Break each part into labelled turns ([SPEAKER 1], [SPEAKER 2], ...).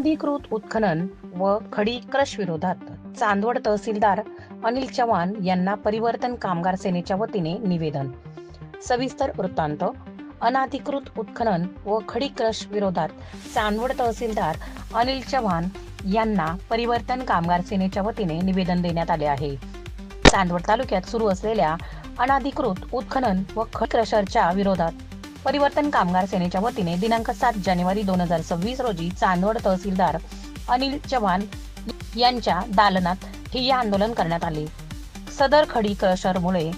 [SPEAKER 1] अनधिकृत उत्खनन व खडी क्रश विरोधात चांदवड तहसीलदार अनिल चव्हाण यांना परिवर्तन कामगार सेनेच्या वतीने निवेदन. सविस्तर वृत्तांत. अनाधिकृत उत्खनन व खडी क्रश विरोधात चांदवड तहसीलदार अनिल चव्हाण यांना परिवर्तन कामगार सेनेच्या वतीने निवेदन देण्यात आले आहे. चांदवड तालुक्यात सुरू असलेल्या अनाधिकृत उत्खनन व खडी क्रशरच्या विरोधात परिवर्तन कामगार सेनेच्या वतीने दिनांक सात जानेवारी दोन हजार सव्वीस रोजी चांदवड तहसीलदार अनिल चव्हाण यांच्या दालनात ठिय्या आंदोलन करण्यात आले. सदर खडी क्रशरमुळे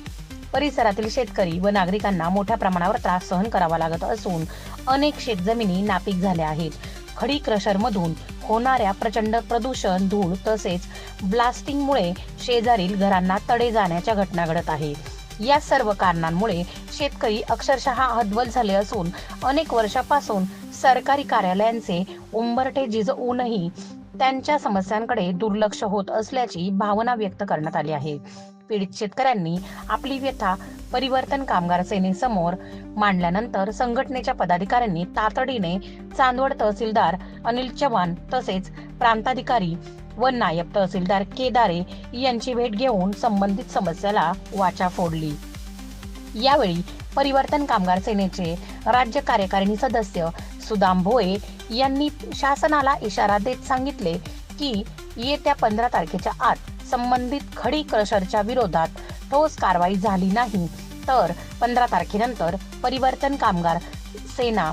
[SPEAKER 1] परिसरातील शेतकरी व नागरिकांना मोठ्या प्रमाणावर त्रास सहन करावा लागत असून अनेक शेतजमिनी नापीक झाल्या आहेत. खडी क्रशरमधून होणाऱ्या प्रचंड प्रदूषण धूळ तसेच ब्लास्टिंगमुळे शेजारील घरांना तडे जाण्याच्या घटना घडत आहे या सर्व कारणांमुळे शेतकरी अक्षरशः हतबल झाले असून अनेक वर्षापासून सरकारी कार्यालयांचे उंबरठे जिजवूनही त्यांच्या समस्यांकडे दुर्लक्ष होत असल्याची भावना व्यक्त करण्यात आली आहे. पीडित शेतकऱ्यांनी आपली व्यथा परिवर्तन कामगार सेनेसमोर मांडल्यानंतर संघटनेच्या पदाधिकाऱ्यांनी तातडीने चांदवड तहसीलदार अनिल चव्हाण तसेच प्रांताधिकारी व नायब तहसीलदार केदारे यांची भेट घेऊन संबंधित समस्याला वाचा फोडली. यावेळी परिवर्तन कामगार सेनेचे राज्य कार्यकारिणी सदस्य सुदाम भोये यांनी शासनाला इशारा देत सांगितले की येत्या पंधरा तारखेच्या आत संबंधित खडी क्रशरच्या विरोधात ठोस कारवाई झाली नाही. तर पंधरा तारखेनंतर परिवर्तन कामगार सेना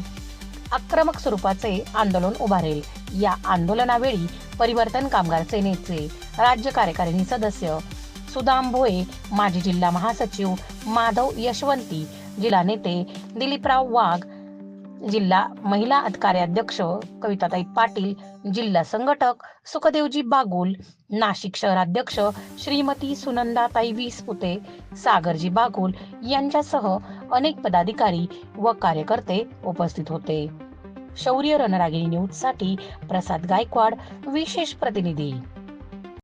[SPEAKER 1] आक्रमक स्वरूपाचे आंदोलन उभारेल. या आंदोलनावेळी परिवर्तन कामगार सेनेचे राज्य कार्यकारिणी सदस्य. सुदाम भोये माजी जिल्हा महासचिव माधव यशवंती जिल्हा नेते दिलीपराव वाघ जिल्हा महिला कार्याध्यक्ष कविताताई पाटील जिल्हा संघटक सुखदेवजी बागुल नाशिक शहराध्यक्ष श्रीमती सुनंदाताई विसपुते सागरजी बागुल यांच्यासह अनेक पदाधिकारी व कार्यकर्ते उपस्थित होते. शौर्य रणरागिणी न्यूजसाठी प्रसाद गायकवाड विशेष प्रतिनिधी.